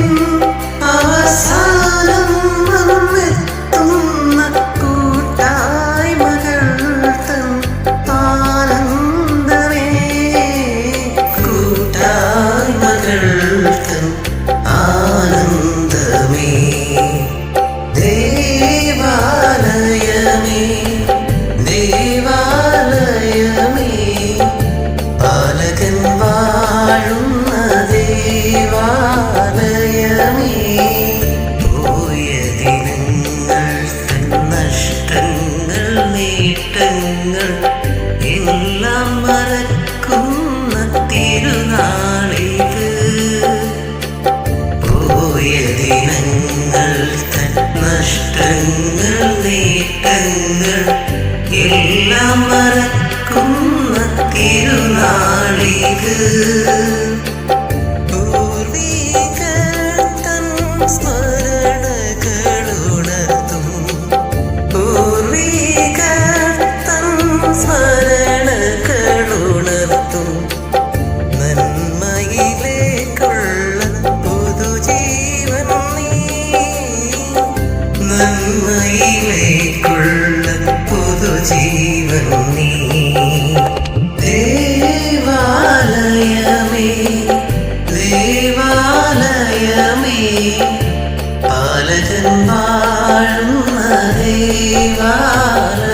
you. നേട്ടങ്ങൾ എല്ലാം മറക്കുന്ന തിരുനാളിത്. പോയ ദിനങ്ങൾ നഷ്ടങ്ങൾ നേട്ടങ്ങൾ എല്ലാം മറക്കുന്ന തിരുനാളിത്. പൂർവികർ പുതുജീവൻ നീ. ദേവാലയമേ ദേവാലയമേ പാലകൻ വാഴുന്ന ദേവാലയമേ